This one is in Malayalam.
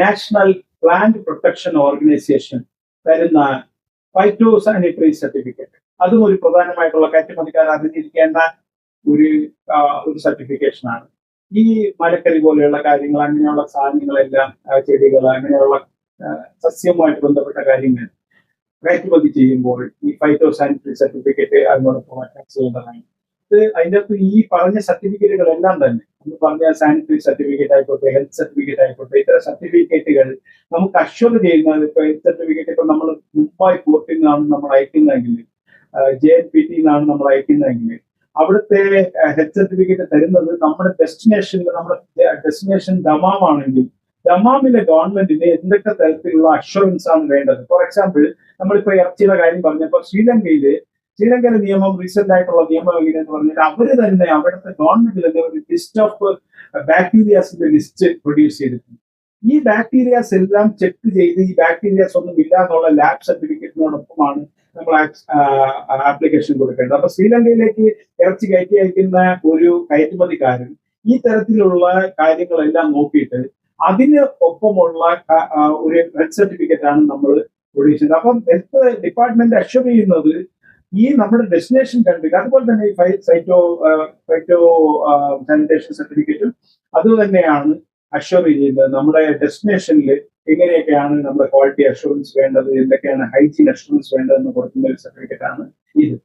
നാഷണൽ പ്ലാന്റ് പ്രൊട്ടക്ഷൻ ഓർഗനൈസേഷൻ വരുന്ന ഫൈറ്റോ സാനിറ്ററി സർട്ടിഫിക്കറ്റ്. അതും ഒരു പ്രധാനമായിട്ടുള്ള കയറ്റുമതിക്കാർ അറിഞ്ഞിരിക്കേണ്ട ഒരു ഒരു സർട്ടിഫിക്കേഷനാണ്. ഈ മരക്കറി പോലെയുള്ള കാര്യങ്ങൾ അങ്ങനെയുള്ള സാധനങ്ങളെല്ലാം ചെടികൾ അങ്ങനെയുള്ള സസ്യവുമായിട്ട് ബന്ധപ്പെട്ട കാര്യങ്ങൾ കയറ്റുമതി ചെയ്യുമ്പോൾ ഈ ഫൈറ്റോ സാനിറ്ററി സർട്ടിഫിക്കറ്റ് അതിനോടൊപ്പം അറ്റാച്ച് ചെയ്യേണ്ടതാണ്. ഇത് അതിന്റെ അകത്ത് ഈ പറഞ്ഞ സർട്ടിഫിക്കറ്റുകളെല്ലാം തന്നെ പറഞ്ഞ സാനിറ്ററി സർട്ടിഫിക്കറ്റ് ആയിക്കോട്ടെ ഹെൽത്ത് സർട്ടിഫിക്കറ്റ് ആയിക്കോട്ടെ ഇത്തരം സർട്ടിഫിക്കറ്റുകൾ നമുക്ക് അഷ്വർ ചെയ്യുന്ന ഇപ്പൊ ഹെൽത്ത് സർട്ടിഫിക്കറ്റ് ഇപ്പൊ നമ്മൾ മുംബൈ പോർട്ടിൽ നിന്നാണ് നമ്മൾ അയക്കുന്നതെങ്കിൽ ജെ എൻ പി ടി നിന്നാണ് നമ്മൾ അയക്കുന്നതെങ്കിൽ അവിടുത്തെ ഹെൽത്ത് സർട്ടിഫിക്കറ്റ് തരുന്നത് നമ്മുടെ ഡെസ്റ്റിനേഷനിൽ നമ്മുടെ ഡെസ്റ്റിനേഷൻ ദമാമാണെങ്കിൽ ദമാമിലെ ഗവൺമെന്റിന് എന്തൊക്കെ തരത്തിലുള്ള അഷ്വറൻസ് ആണ് വേണ്ടത്? ഫോർ എക്സാമ്പിൾ നമ്മളിപ്പോ ഇറച്ചിയുടെ കാര്യം പറഞ്ഞപ്പോൾ ശ്രീലങ്കയിൽ ശ്രീലങ്കയിലെ നിയമം റീസെന്റ് ആയിട്ടുള്ള നിയമം എങ്ങനെയെന്ന് പറഞ്ഞാൽ അവർ തന്നെ അവിടുത്തെ ഗവൺമെന്റ് തന്നെ ഒരു ലിസ്റ്റ് ഓഫ് ബാക്ടീരിയാസിന്റെ ലിസ്റ്റ് പ്രൊഡ്യൂസ് ചെയ്തിട്ടുണ്ട്. ഈ ബാക്ടീരിയാസ് എല്ലാം ചെക്ക് ചെയ്ത് ഈ ബാക്ടീരിയാസ് ഒന്നും ഇല്ല എന്നുള്ള ലാബ് സർട്ടിഫിക്കറ്റിനോടൊപ്പമാണ് നമ്മൾ ആപ്ലിക്കേഷൻ കൊടുക്കേണ്ടത്. അപ്പൊ ശ്രീലങ്കയിലേക്ക് ഇറച്ചി കയറ്റി അയക്കുന്ന ഒരു കയറ്റുമതിക്കാരൻ ഈ തരത്തിലുള്ള കാര്യങ്ങളെല്ലാം നോക്കിയിട്ട് അതിന് ഒപ്പമുള്ള ഒരു ഹെൽത്ത് സർട്ടിഫിക്കറ്റ് ആണ് നമ്മൾ പ്രൊഡ്യൂസ് ചെയ്യുന്നത് അപ്പം ഹെൽത്ത് ഡിപ്പാർട്ട്മെന്റ് അഷ്വർ ചെയ്യുന്നത് ഈ നമ്മുടെ ഡെസ്റ്റിനേഷൻ കൺട്രി അതുപോലെ തന്നെ ഈ സൈറ്റോ സൈറ്റോ സാനിറ്റേഷൻ സർട്ടിഫിക്കറ്റും അത് തന്നെയാണ് അഷ്വർ ചെയ്യുന്നത്. നമ്മുടെ ഡെസ്റ്റിനേഷനിൽ എങ്ങനെയൊക്കെയാണ് നമ്മുടെ ക്വാളിറ്റി അഷുറൻസ് വേണ്ടത്? എന്തൊക്കെയാണ് ഹൈജീൻ അഷുറൻസ് വേണ്ടതെന്ന് കൊടുക്കുന്ന ഒരു സർട്ടിഫിക്കറ്റാണ് ഇത്.